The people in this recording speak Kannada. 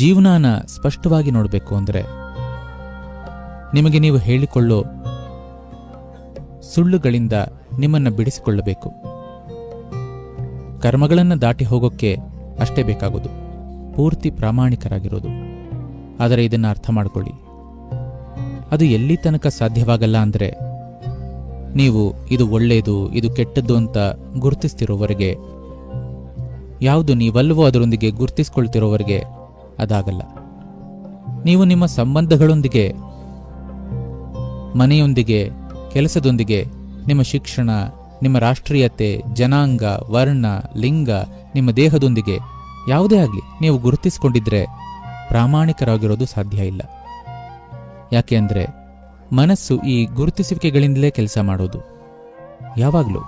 ಜೀವನಾನ ಸ್ಪಷ್ಟವಾಗಿ ನೋಡಬೇಕು ಅಂದರೆ ನಿಮಗೆ ನೀವು ಹೇಳಿಕೊಳ್ಳೋ ಸುಳ್ಳುಗಳಿಂದ ನಿಮ್ಮನ್ನು ಬಿಡಿಸಿಕೊಳ್ಳಬೇಕು. ಕರ್ಮಗಳನ್ನು ದಾಟಿ ಹೋಗೋಕ್ಕೆ ಅಷ್ಟೇ ಬೇಕಾಗೋದು ಪೂರ್ತಿ ಪ್ರಾಮಾಣಿಕರಾಗಿರೋದು. ಆದರೆ ಇದನ್ನು ಅರ್ಥ ಮಾಡ್ಕೊಳ್ಳಿ. ಅದು ಎಲ್ಲಿ ತನಕ ಸಾಧ್ಯವಾಗಲ್ಲ ಅಂದರೆ ನೀವು ಇದು ಒಳ್ಳೆಯದು ಇದು ಕೆಟ್ಟದ್ದು ಅಂತ ಗುರುತಿಸ್ತಿರೋವರೆಗೆ, ಯಾವುದು ನೀವಲ್ಲವೋ ಅದರೊಂದಿಗೆ ಗುರುತಿಸ್ಕೊಳ್ತಿರೋವರೆಗೆ ಅದಾಗಲ್ಲ. ನೀವು ನಿಮ್ಮ ಸಂಬಂಧಗಳೊಂದಿಗೆ, ಮನೆಯೊಂದಿಗೆ, ಕೆಲಸದೊಂದಿಗೆ, ನಿಮ್ಮ ಶಿಕ್ಷಣ, ನಿಮ್ಮ ರಾಷ್ಟ್ರೀಯತೆ, ಜನಾಂಗ, ವರ್ಣ, ಲಿಂಗ, ನಿಮ್ಮ ದೇಹದೊಂದಿಗೆ ಯಾವುದೇ ಆಗಲಿ ನೀವು ಗುರುತಿಸಿಕೊಂಡಿದ್ರೆ ಪ್ರಾಮಾಣಿಕರಾಗಿರೋದು ಸಾಧ್ಯ ಇಲ್ಲ. ಯಾಕೆ ಅಂದರೆ ಮನಸ್ಸು ಈ ಗುರುತಿಸುವಿಕೆಗಳಿಂದಲೇ ಕೆಲಸ ಮಾಡೋದು. ಯಾವಾಗಲೂ